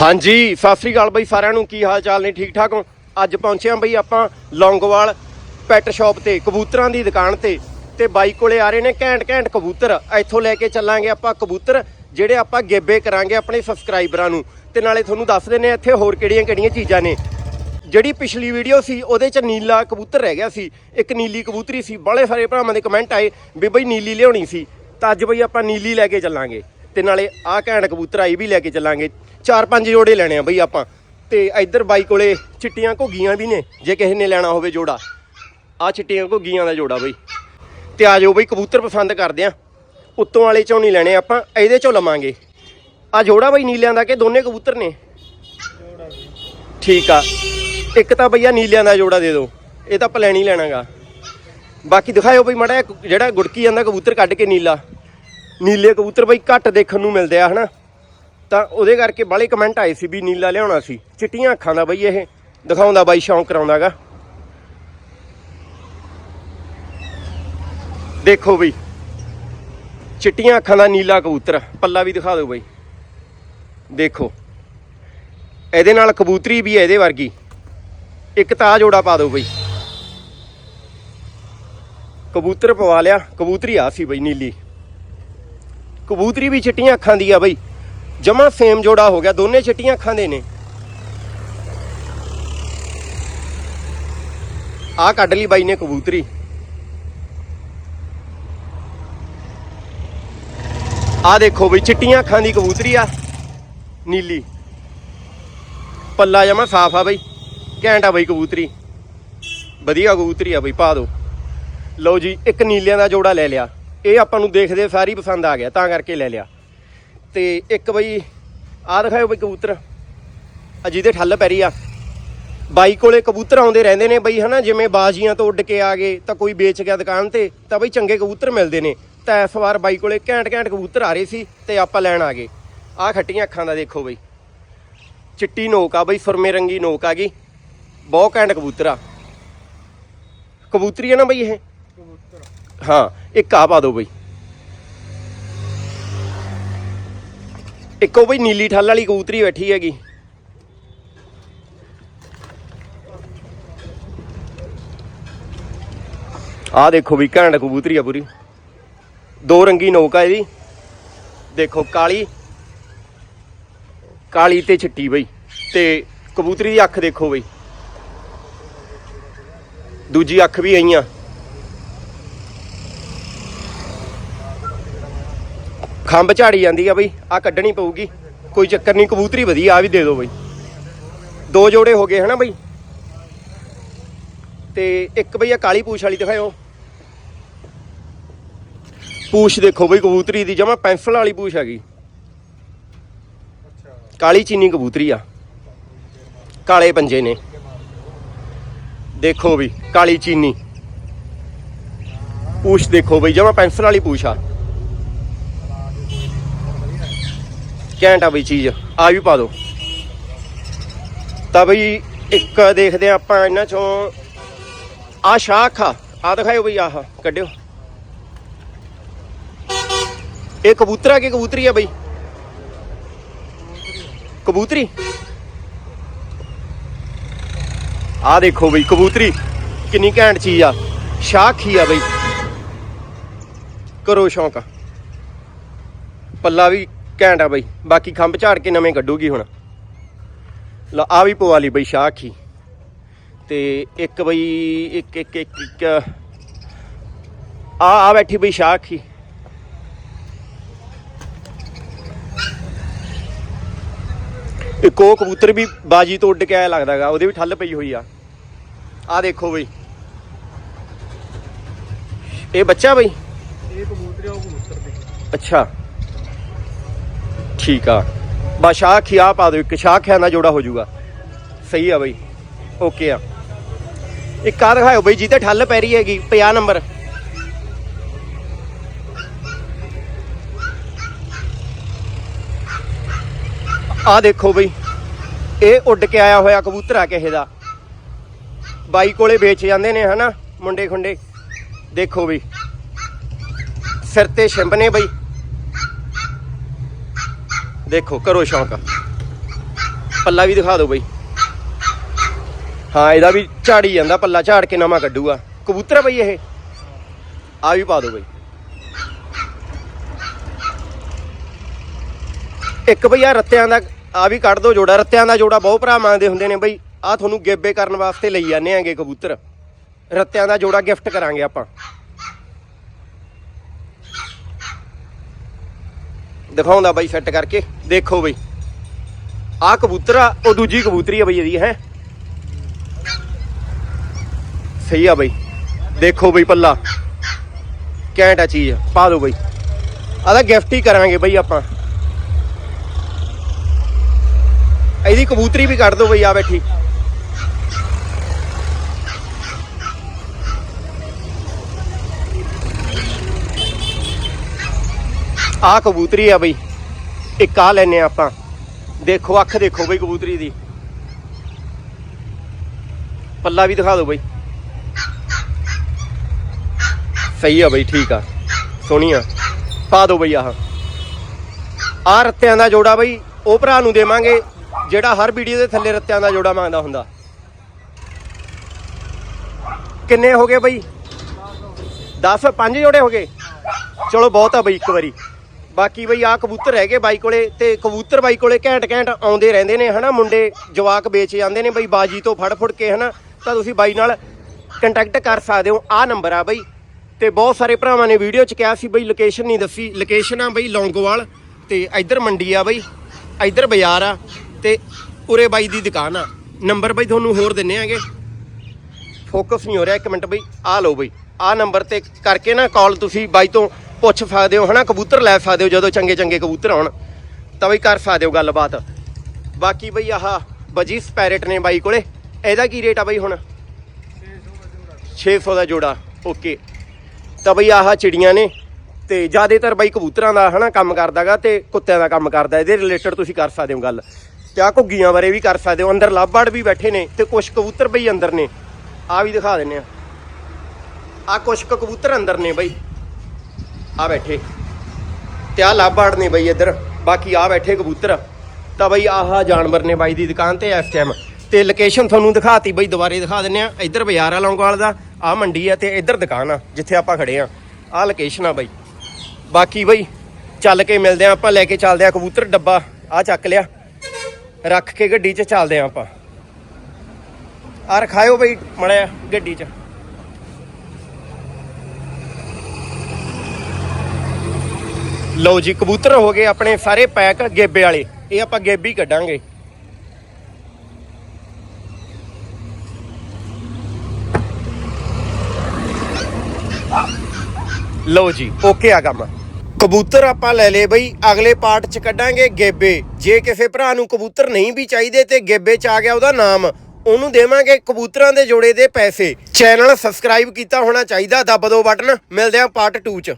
ਹਾਂਜੀ, ਸਤਿ ਸ੍ਰੀ ਅਕਾਲ ਬਈ ਸਾਰਿਆਂ ਨੂੰ। ਕੀ ਹਾਲ ਚਾਲ ਨੇ? ਠੀਕ ਠਾਕ ਹੋ? ਅੱਜ ਪਹੁੰਚੇ ਆਂ ਬਈ ਆਪਾਂ ਲੌਂਗਵਾਲ ਪੈਟ ਸ਼ਾਪ ਤੇ, ਕਬੂਤਰਾਂ ਦੀ ਦੁਕਾਨ ਤੇ। ਤੇ ਬਾਈ ਕੋਲੇ ਆ ਰਹੇ ਨੇ ਘੈਂਟ ਘੈਂਟ ਕਬੂਤਰ। ਇੱਥੋਂ ਲੈ ਕੇ ਚੱਲਾਂਗੇ ਆਪਾਂ ਕਬੂਤਰ, ਜਿਹੜੇ ਆਪਾਂ ਗੇਬੇ ਕਰਾਂਗੇ ਆਪਣੇ ਸਬਸਕ੍ਰਾਈਬਰਾਂ ਨੂੰ। ਤੇ ਨਾਲੇ ਤੁਹਾਨੂੰ ਦੱਸ ਦਿੰਨੇ ਆ ਇੱਥੇ ਹੋਰ ਕਿਹੜੀਆਂ ਕਿਹੜੀਆਂ ਚੀਜ਼ਾਂ ਨੇ। ਜਿਹੜੀ ਪਿਛਲੀ ਵੀਡੀਓ ਸੀ, ਉਹਦੇ ਚ ਨੀਲਾ ਕਬੂਤਰ ਰਹਿ ਗਿਆ ਸੀ। ਇੱਕ ਨੀਲੀ ਕਬੂਤਰੀ ਸੀ। ਬੜੇ ਸਾਰੇ ਭਰਾਵਾਂ ਦੇ ਕਮੈਂਟ ਆਏ ਵੀ ਬਈ ਨੀਲੀ ਲਿਆਉਣੀ ਸੀ। ਤਾਂ ਅੱਜ ਬਈ ਆਪਾਂ ਨੀਲੀ ਲੈ ਕੇ ਚੱਲਾਂਗੇ। ਤੇ ਨਾਲੇ ਆਹ ਘੈਂਟ ਕਬੂਤਰ ਆਈ ਵੀ ਲੈ ਕੇ ਚੱਲਾਂਗੇ। ਚਾਰ ਪੰਜ ਜੋੜੇ ਲੈਣੇ ਆ ਬਈ ਆਪਾਂ। ਤੇ ਇੱਧਰ ਬਾਈ ਕੋਲੇ ਚਿੱਟੀਆਂ ਘੁੱਗੀਆਂ ਵੀ ਨੇ, ਜੇ ਕਿਸੇ ਨੇ ਲੈਣਾ ਹੋਵੇ ਜੋੜਾ। ਆਹ ਚਿੱਟੀਆਂ ਘੁੱਗੀਆਂ ਦਾ ਜੋੜਾ ਬਈ। ਤੇ ਆ ਜਾਓ ਬਈ, ਕਬੂਤਰ ਪਸੰਦ ਕਰਦੇ ਆ। ਉੱਤੋਂ ਵਾਲੇ ਚੋਂ ਨਹੀਂ ਲੈਣੇ ਆਪਾਂ, ਇਹਦੇ ਚੋਂ ਲਵਾਂਗੇ। ਆ ਜੋੜਾ ਬਈ ਨੀਲਿਆਂ ਦਾ ਕਿ ਦੋਨੇ ਕਬੂਤਰ ਨੇ? ਠੀਕ ਆ। ਇੱਕ ਤਾਂ ਭਈਆ ਨੀਲਿਆਂ ਦਾ ਜੋੜਾ ਦੇ ਦਿਓ। ਇਹ ਤਾਂ ਪਲੈਣ ਹੀ ਲੈਣਾਗਾ। ਬਾਕੀ ਦਿਖਾਇਓ ਬਈ ਮੜਾ ਜਿਹੜਾ ਗੁੜਕੀ ਜਾਂਦਾ ਕਬੂਤਰ ਕੱਢ ਕੇ ਨੀਲਾ। ਨੀਲੇ ਕਬੂਤਰ ਬਈ ਘੱਟ ਦੇਖਣ ਨੂੰ ਮਿਲਦੇ ਆ, ਹਨਾ? ਤਾਂ ਉਹਦੇ ਕਰਕੇ ਬਾਲੇ ਕਮੈਂਟ ਆਏ ਸੀ ਵੀ ਨੀਲਾ ਲਿਆਉਣਾ ਸੀ। ਚਿੱਟੀਆਂ ਅੱਖਾਂ ਦਾ ਬਈ ਇਹ। ਦਿਖਾਉਂਦਾ ਬਾਈ, ਸ਼ੌਂਕ ਕਰਾਉਂਦਾਗਾ। ਦੇਖੋ ਬਈ। ਚਿੱਟੀਆਂ ਅੱਖਾਂ ਦਾ ਨੀਲਾ ਕਬੂਤਰ। ਪੱਲਾ ਵੀ ਦਿਖਾ ਦਿਓ ਬਈ। ਦੇਖੋ। ਇਹਦੇ ਨਾਲ ਕਬੂਤਰੀ ਵੀ ਹੈ ਇਹਦੇ ਵਰਗੀ। ਇੱਕ ਤਾਂ ਜੋੜਾ ਪਾ ਦਿਓ ਬਈ। ਕਬੂਤਰ ਪਵਾ ਲਿਆ। ਕਬੂਤਰੀ ਆ ਸੀ ਬਈ ਨੀਲੀ। ਕਬੂਤਰੀ ਵੀ ਚਿੱਟੀਆਂ ਅੱਖਾਂ ਦੀ ਆ ਬਈ। ਜਮਾ ਸੇਮ ਜੋੜਾ ਹੋ ਗਿਆ, ਦੋਨੇ ਚਿੱਟੀਆਂ ਅੱਖਾਂ ਦੇ ਨੇ। ਆ ਕੱਢ ਲਈ ਬਾਈ ਨੇ ਕਬੂਤਰੀ। ਆ ਦੇਖੋ ਬਈ ਚਿੱਟੀਆਂ ਅੱਖਾਂ ਦੀ ਕਬੂਤਰੀ ਆ, ਨੀਲੀ। ਪੱਲਾ ਜਮਾ ਸਾਫ਼ ਆ ਬਈ, ਘੈਂਟ ਆ ਬਈ ਕਬੂਤਰੀ। ਵਧੀਆ ਕਬੂਤਰੀ ਆ ਬਈ, ਪਾ ਦੋ। ਲਓ ਜੀ, ਇੱਕ ਨੀਲਿਆਂ ਦਾ ਜੋੜਾ ਲੈ ਲਿਆ। ਇਹ ਆਪਾਂ ਨੂੰ ਦੇਖਦੇ ਸਾਰੀ ਪਸੰਦ ਆ ਗਿਆ, ਤਾਂ ਕਰਕੇ ਲੈ ਲਿਆ। ਤੇ ਇੱਕ ਬਈ ਆ ਦਿਖਾਓ ਬਈ ਕਬੂਤਰ। ਆ ਜਿਹਦੇ ਠੱਲ ਪੈਰੀ ਆ। ਬਾਈ ਕੋਲੇ ਕਬੂਤਰ ਆਉਂਦੇ ਰਹਿੰਦੇ ਨੇ ਬਈ ਹਨਾ? ਜਿਵੇਂ ਬਾਜ਼ੀਆਂ ਤੋਂ ਉੱਡ ਕੇ ਆ ਗਏ ਤਾਂ ਕੋਈ ਵੇਚ ਗਿਆ ਦੁਕਾਨ ਤੇ ਤਾਂ ਬਈ ਚੰਗੇ ਕਬੂਤਰ ਮਿਲਦੇ ਨੇ। ਤਾਂ ਇਸ ਵਾਰ ਬਾਈ ਕੋਲੇ ਘੈਂਟ ਘੈਂਟ ਕਬੂਤਰ ਆ ਰਹੇ ਸੀ ਤੇ ਆਪਾਂ ਲੈਣ ਆ ਗਏ। ਆ ਖੱਟੀਆਂ ਅੱਖਾਂ ਦਾ ਦੇਖੋ ਬਈ। ਚਿੱਟੀ ਨੋਕ ਆ ਬਈ ਸੁਰਮੇ ਰੰਗੀ ਨੋਕ ਆ ਗਈ। ਬਹੁਤ ਘੈਂਟ ਕਬੂਤਰ ਆ। ਕਬੂਤਰੀ ਆ ਨਾ ਬਈ ਇਹ? ਹਾਂ ਇੱਕ ਆ ਪਾ ਦਿਓ ਬਈ। ਇੱਕੋ ਬਈ ਨੀਲੀ ਠੱਲ ਵਾਲੀ ਕਬੂਤਰੀ ਬੈਠੀ ਹੈਗੀ। ਆਹ ਦੇਖੋ ਵੀ ਘੈਂਟ ਕਬੂਤਰੀ ਆ ਪੂਰੀ। ਦੋ ਰੰਗੀ ਨੋਕ ਆ ਇਹਦੀ। ਦੇਖੋ ਕਾਲੀ ਕਾਲੀ ਤੇ ਛਿੱਟੀ ਬਈ। ਤੇ ਕਬੂਤਰੀ ਦੀ ਅੱਖ ਦੇਖੋ ਬਈ। ਦੂਜੀ ਅੱਖ ਵੀ ਆਈਆਂ। ਖੰਭ ਝਾੜੀ ਜਾਂਦੀ ਆ ਬਈ ਆ ਕੱਢਣੀ ਪਊਗੀ। ਕੋਈ ਚੱਕਰ ਨਹੀਂ, ਕਬੂਤਰੀ ਵਧੀਆ ਆ ਵੀ ਦੇ ਦਿਓ ਬਈ। ਦੋ ਜੋੜੇ ਹੋ ਗਏ ਹਨਾ ਬਈ। ਤੇ ਇੱਕ ਬਈ ਆ ਕਾਲੀ ਪੂਛ ਵਾਲੀ ਦਿਖਾਓ ਪੂਛ ਦੇਖੋ ਬਈ, ਕਬੂਤਰੀ ਦੀ, ਜਮਾ ਪੈਨਸਲ ਵਾਲੀ ਪੂਛ ਹੈਗੀ। ਕਾਲੀ ਚੀਨੀ ਕਬੂਤਰੀ ਆ। ਕਾਲੇ ਪੰਜੇ ਨੇ। ਦੇਖੋ ਵੀ ਕਾਲੀ ਚੀਨੀ। ਪੂਛ ਦੇਖੋ ਬਈ, ਜਮਾ ਪੈਨਸਲ ਵਾਲੀ ਪੂਛ ਆ। ਘੈਂਟ ਆ ਬਈ ਚੀਜ਼, ਆ ਵੀ ਪਾ ਦਿਓ ਤਾਂ ਬਈ ਇੱਕ ਦੇਖਦੇ ਆ ਆਪਾਂ ਇਹਨਾਂ ਚੋਂ ਆ ਸ਼ਾਖ ਆ ਆ ਦਿਖਾਓ ਬਈ ਆਹ, ਕੱਢਿਓ। ਇਹ ਕਬੂਤਰਾ ਕੀ ਕਬੂਤਰੀ ਆ ਬਈ? ਕਬੂਤਰੀ? ਆ ਦੇਖੋ ਬਈ, ਕਬੂਤਰੀ, ਕਿੰਨੀ ਘੈਂਟ ਚੀਜ਼ ਆ, ਸ਼ਾਖੀ ਆ ਬਈ। ਕਰੋ ਸ਼ੌਂਕ ਪੱਲਾ ਵੀ ਘੈਂਟ ਆ ਬਈ। ਬਾਕੀ ਖੰਭ ਝਾੜ ਕੇ ਨਵੇਂ ਕੱਢੂਗੀ ਹੁਣ। ਲਾ ਆ ਵੀ ਪਵਾ ਲਈ ਬਈ ਸ਼ਾਖੀ ਤੇ ਇੱਕ ਬਈ ਇੱਕ ਇੱਕ ਇੱਕ ਇੱਕ ਆ ਆ ਬੈਠੀ ਬਈ ਸ਼ਾਖੀ ਇੱਕ ਉਹ ਕਬੂਤਰ ਵੀ ਬਾਜੀ ਤੋਂ ਉੱਡ ਕੇ ਆਇਆ ਲੱਗਦਾਗਾ ਉਹਦੇ ਵੀ ਠੱਲ ਪਈ ਹੋਈ ਆ। ਆ ਦੇਖੋ ਬਈ। ਇਹ ਬੱਚਾ ਬਈ? ਇਹ ਕਬੂਤਰ ਉਹ ਕਬੂਤਰ ਦੇ ਅੱਛਾ। ਠੀਕ ਆ। ਬਸ ਸ਼ਾਹ ਖਿਆ ਪਾ ਦਿਓ, ਇੱਕ ਸ਼ਾਹ ਖਿਆ ਨਾਲ ਜੋੜਾ ਹੋ ਜਾਊਗਾ। ਸਹੀ ਆ ਬਈ। ਓਕੇ ਆ। ਇੱਕ ਆ ਦਿਖਾਓ ਬਈ ਜਿਹਤੇ ਠੱਲ ਪੈ ਰਹੀ ਹੈਗੀ 50 ਨੰਬਰ। ਆ ਦੇਖੋ ਬਈ, ਇਹ ਉੱਡ ਕੇ ਆਇਆ ਹੋਇਆ ਕਬੂਤਰ ਆ ਕਿਸੇ ਦਾ। ਬਾਈ ਕੋਲੇ ਵੇਚ ਜਾਂਦੇ ਨੇ, ਹਨਾ, ਮੁੰਡੇ ਖੁੰਡੇ। ਦੇਖੋ ਬਈ। ਸਿਰ ਤੇ ਛਿੰਬ ਨੇ ਬਈ। ਦੇਖੋ, ਕਰੋ ਸ਼ੌਂਕ। ਪੱਲਾ ਵੀ ਦਿਖਾ ਦਿਓ ਬਈ। ਹਾਂ, ਇਹਦਾ ਵੀ ਝਾੜੀ ਜਾਂਦਾ, ਪੱਲਾ ਝਾੜ ਕੇ ਨਵਾਂ ਕੱਢੂਗਾ। ਕਬੂਤਰ ਆ ਬਈ ਇਹ। ਆ ਵੀ ਪਾ ਦਿਓ ਬਈ। ਇੱਕ ਬਈ ਆ ਰੱਤਿਆਂ ਦਾ ਆ ਵੀ ਕੱਢ ਦੋ ਜੋੜਾ। ਰੱਤਿਆਂ ਦਾ ਜੋੜਾ ਬਹੁਤ ਭਰਾ ਮੰਗਦੇ ਹੁੰਦੇ ਨੇ ਬਈ। ਆ ਤੁਹਾਨੂੰ ਗੇਬੇ ਕਰਨ ਵਾਸਤੇ ਲਈ ਜਾਂਦੇ ਆਂਗੇ ਕਬੂਤਰ। ਰੱਤਿਆਂ ਦਾ ਜੋੜਾ ਗਿਫਟ ਕਰਾਂਗੇ ਆਪਾਂ। ਦਿਖਾਉਂਦਾ ਬਾਈ ਸੈੱਟ ਕਰਕੇ। ਦੇਖੋ ਬਈ। ਆ ਕਬੂਤਰ ਆ, ਉਹ ਦੂਜੀ ਕਬੂਤਰੀ ਆ ਬਈ ਇਹਦੀ, ਹੈ। ਸਹੀ ਆ ਬਈ। ਦੇਖੋ ਬਈ ਪੱਲਾ। ਕੈਂਟ ਆ ਚੀਜ਼, ਪਾ ਦਿਓ ਬਈ। ਆਦਾ ਗਿਫਟ ਹੀ ਕਰਾਂਗੇ ਬਈ ਆਪਾਂ। ਇਹਦੀ ਕਬੂਤਰੀ ਵੀ ਕੱਢ ਦਿਓ ਬਈ ਆ ਬੈਠੀ। ਆ ਕਬੂਤਰੀ ਆ ਬਈ। ਇੱਕ ਆ ਲੈਨੇ ਆਪਾਂ। ਦੇਖੋ, ਅੱਖ ਦੇਖੋ ਬਈ ਕਬੂਤਰੀ ਦੀ। ਪੱਲਾ ਵੀ ਦਿਖਾ ਦਿਓ ਬਈ। ਸਹੀ ਆ ਬਈ, ਠੀਕ ਆ। ਸੋਹਣੀ ਆ ਪਾ ਦਿਓ ਬਈ ਆਹ। ਆ ਰੱਤਿਆਂ ਦਾ ਜੋੜਾ ਬਈ, ਉਹ ਭਰਾ ਨੂੰ ਦੇਵਾਂਗੇ, ਜਿਹੜਾ ਹਰ ਵੀਡੀਓ ਦੇ ਥੱਲੇ ਰੱਤਿਆਂ ਦਾ ਜੋੜਾ ਮੰਗਦਾ ਹੁੰਦਾ। ਕਿੰਨੇ ਹੋ ਗਏ ਬਈ? 10 ਪੰਜ ਜੋੜੇ ਹੋ ਗਏ? ਚਲੋ, ਬਹੁਤ ਆ ਬਈ ਇੱਕ ਵਾਰੀ। ਬਾਕੀ ਬਈ ਆ ਕਬੂਤਰ ਹੈਗੇ ਬਾਈ ਕੋਲੇ ਤੇ ਕਬੂਤਰ ਬਾਈ ਕੋਲੇ ਘੈਂਟ ਘੈਂਟ ਆਉਂਦੇ ਰਹਿੰਦੇ ਨੇ, ਹਨਾ? ਮੁੰਡੇ ਜਵਾਕ ਵੇਚ ਜਾਂਦੇ ਨੇ ਬਈ, ਬਾਜੀ ਤੋਂ ਫੜ ਫੜ ਕੇ, ਹਨਾ? ਤਾਂ ਤੁਸੀਂ ਬਾਈ ਨਾਲ ਕੰਟੈਕਟ ਕਰ ਸਕਦੇ ਹੋ। ਆ ਨੰਬਰ ਆ ਬਈ। ਤੇ ਬਹੁਤ ਸਾਰੇ ਭਰਾਵਾਂ ਨੇ ਵੀਡੀਓ ਚ ਕਿਹਾ ਸੀ ਬਈ ਲੋਕੇਸ਼ਨ ਨਹੀਂ ਦੱਸੀ। ਲੋਕੇਸ਼ਨ ਆ ਬਈ ਲੌਂਗੋਵਾਲ ਤੇ ਇੱਧਰ ਮੰਡੀ ਆ ਬਈ। ਇੱਧਰ ਬਾਜ਼ਾਰ ਆ ਤੇ ਉਰੇ ਬਾਈ ਦੀ ਦੁਕਾਨ ਆ। ਨੰਬਰ ਬਈ ਤੁਹਾਨੂੰ ਹੋਰ ਦਿੰਨੇ ਆਗੇ। ਫੋਕਸ ਨਹੀਂ ਹੋ ਰਿਹਾ, ਇੱਕ ਮਿੰਟ ਬਈ। ਆ ਲਓ ਬਈ। ਆ ਨੰਬਰ ਤੇ ਕਰਕੇ ਨਾ ਕਾਲ ਤੁਸੀਂ ਬਾਈ ਤੋਂ ਪੁੱਛ ਸਕਦੇ ਹੋ ਹਨਾ, ਕਬੂਤਰ ਲੈ ਸਕਦੇ ਹੋ ਜਦੋਂ ਚੰਗੇ ਚੰਗੇ ਕਬੂਤਰ ਆਉਣ। ਤਾਂ ਬਈ ਕਰ ਸਕਦੇ ਹੋ ਗੱਲਬਾਤ। ਬਾਕੀ ਬਈ ਆਹ ਬਜੀ ਸਪੈਰਟ ਨੇ ਬਾਈ ਕੋਲੇ। ਇਹਦਾ ਕੀ ਰੇਟ ਆ ਬਈ ਹੁਣ? 600 ਦਾ ਜੋੜਾ। ਓਕੇ। ਤਾਂ ਬਈ ਆਹ ਚਿੜੀਆਂ ਨੇ। ਤੇ ਜ਼ਿਆਦਾਤਰ ਬਾਈ ਕਬੂਤਰਾਂ ਦਾ ਹਨਾ ਕੰਮ ਕਰਦਾਗਾ ਤੇ ਕੁੱਤਿਆਂ ਦਾ ਕੰਮ ਕਰਦਾ। ਇਹਦੇ ਰਿਲੇਟਡ ਤੁਸੀਂ ਕਰ ਸਕਦੇ ਹੋ ਗੱਲ। ਤੇ ਆ ਘੁੱਗੀਆਂ ਬਾਰੇ ਵੀ ਕਰ ਸਕਦੇ ਹੋ ਅੰਦਰ ਲੱਭੜ ਵੀ ਬੈਠੇ ਨੇ ਤੇ ਕੁਝ ਕਬੂਤਰ ਬਈ ਅੰਦਰ ਨੇ। ਆ ਵੀ ਦਿਖਾ ਦਿੰਨੇ ਆ। ਆ ਕੁਝ ਕਬੂਤਰ ਅੰਦਰ ਨੇ ਬਈ। ਆ ਬੈਠੇ। ਤੇ ਆ ਲਾਭਾੜ ਨੇ ਬਈ ਇੱਧਰ, ਬਾਕੀ ਆ ਬੈਠੇ ਕਬੂਤਰ। ਤਾਂ ਬਈ ਆਹ ਜਾਨਵਰ ਨੇ ਬਾਈ ਦੀ ਦੁਕਾਨ ਤੇ ਇਸ ਟਾਈਮ ਤੇ ਲੋਕੇਸ਼ਨ ਤੁਹਾਨੂੰ ਦਿਖਾਤੀ, ਬਈ ਦੁਬਾਰੇ ਦਿਖਾ ਦਿੰਨੇ ਆ ਇੱਧਰ ਬਾਜ਼ਾਰ ਆ ਲੌਂਗਵਾਲ ਦਾ ਆ ਮੰਡੀ ਆ ਤੇ ਇੱਧਰ ਦੁਕਾਨ ਆ, ਜਿੱਥੇ ਆਪਾਂ ਖੜੇ ਆ ਆ ਲੋਕੇਸ਼ਨ ਆ ਬਈ। ਬਾਕੀ ਬਈ, ਚੱਲ ਕੇ ਮਿਲਦੇ ਆ ਆਪਾਂ, ਲੈ ਕੇ ਚੱਲਦੇ ਆ ਕਬੂਤਰ, ਡੱਬਾ ਆ ਚੱਕ ਲਿਆ। ਰੱਖ ਕੇ ਗੱਡੀ 'ਚ ਚੱਲਦੇ ਆ ਆਪਾਂ। ਆ ਰਖਾਇਓ ਬਈ, ਮੜਿਆ ਗੱਡੀ 'ਚ। ਲਓ ਜੀ, ਕਬੂਤਰ ਹੋ ਗਏ ਆਪਣੇ ਸਾਰੇ ਪੈਕ ਗੇਬੇ ਵਾਲੇ। ਇਹ ਆਪਾਂ ਗੇਬੀ ਕੱਢਾਂਗੇ। ਲਓ ਜੀ ਓਕੇ ਆ ਕੰਮ। ਕਬੂਤਰ ਆਪਾਂ ਲੈ ਲਏ ਬਈ, ਅਗਲੇ ਪਾਰਟ ਚ ਕੱਢਾਂਗੇ ਗੇਬੇ। ਜੇ ਕਿਸੇ ਭਰਾ ਨੂੰ ਕਬੂਤਰ ਨਹੀਂ ਵੀ ਚਾਹੀਦੇ ਤੇ ਗੇਬੇ ਚ ਆ ਗਿਆ ਉਹਦਾ ਨਾਮ, ਉਹਨੂੰ ਦੇਵਾਂਗੇ ਕਬੂਤਰਾਂ ਦੇ ਜੋੜੇ ਦੇ ਪੈਸੇ। ਚੈਨਲ ਸਬਸਕ੍ਰਾਈਬ ਕੀਤਾ ਹੋਣਾ ਚਾਹੀਦਾ, ਦੱਬ ਦਿਓ ਬਟਨ ਮਿਲਦੇ ਆ ਪਾਰਟ 2 ਚ।